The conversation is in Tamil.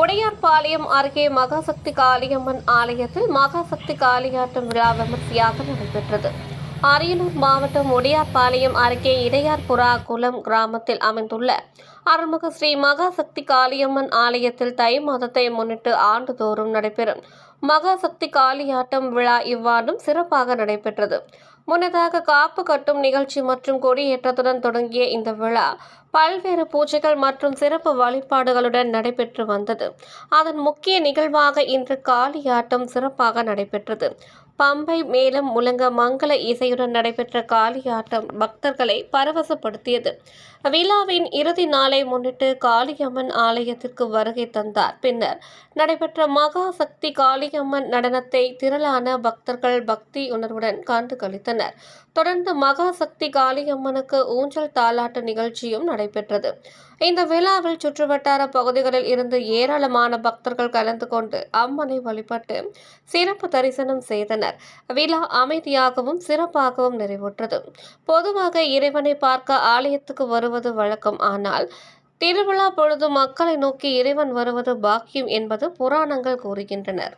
உடையார்பாளையம் அருகே மகாசக்தி காளியம்மன் ஆலயத்தில் மகாசக்தி காளியாட்டம் விழா விமர்சையாக நடைபெற்றது. அரியலூர் மாவட்டம் ஒடியார்பாளையம் அருகே இடையார்புறா குளம் கிராமத்தில் அமைந்துள்ள அருள்மிகு ஸ்ரீ மகாசக்தி காளியம்மன் ஆலயத்தில் தை மாதத்தை முன்னிட்டு ஆண்டுதோறும் நடைபெறும் மகாசக்தி காளியாட்டம் விழா இவ்வாண்டும் சிறப்பாக நடைபெற்றது. முன்னதாக காப்பு கட்டும் நிகழ்ச்சி மற்றும் கொடியேற்றத்துடன் தொடங்கிய இந்த விழா பல்வேறு பூஜைகள் மற்றும் சிறப்பு வழிபாடுகளுடன் நடைபெற்று வந்தது. அதன் முக்கிய நிகழ்வாக இன்று காளியாட்டம் சிறப்பாக நடைபெற்றது. பம்பை மேலும் முழங்க மங்கள இசையுடன் நடைபெற்ற காளியாட்டம் பக்தர்களை பரவசப்படுத்தியது. விழாவின் இறுதி நாளை முன்னிட்டு காளியம்மன் ஆலயத்திற்கு வருகை தந்தார். பின்னர் நடைபெற்ற மகா சக்தி காளியம்மன் நடனத்தை திரளான பக்தர்கள் பக்தி உணர்வுடன் கண்டு கழித்தனர் தொடர்ந்து மகா சக்தி காளியம்மனுக்கு ஊஞ்சல் தாலாட்டு நிகழ்ச்சியும் நடைபெற்றது. இந்த விழாவில் சுற்றுவட்டார பகுதிகளில் இருந்து ஏராளமான பக்தர்கள் கலந்து கொண்டு அம்மனை வழிபட்டு சிறப்பு தரிசனம் செய்தனர். விழா அமைதியாகவும் சிறப்பாகவும் நிறைவுற்றது. பொதுவாக இறைவனை பார்க்க ஆலயத்துக்கு வருவது வழக்கம். ஆனால் திருவிழா பொழுது மக்களை நோக்கி இறைவன் வருவது பாக்கியம் என்பது புராணங்கள் கூறுகின்றனர்.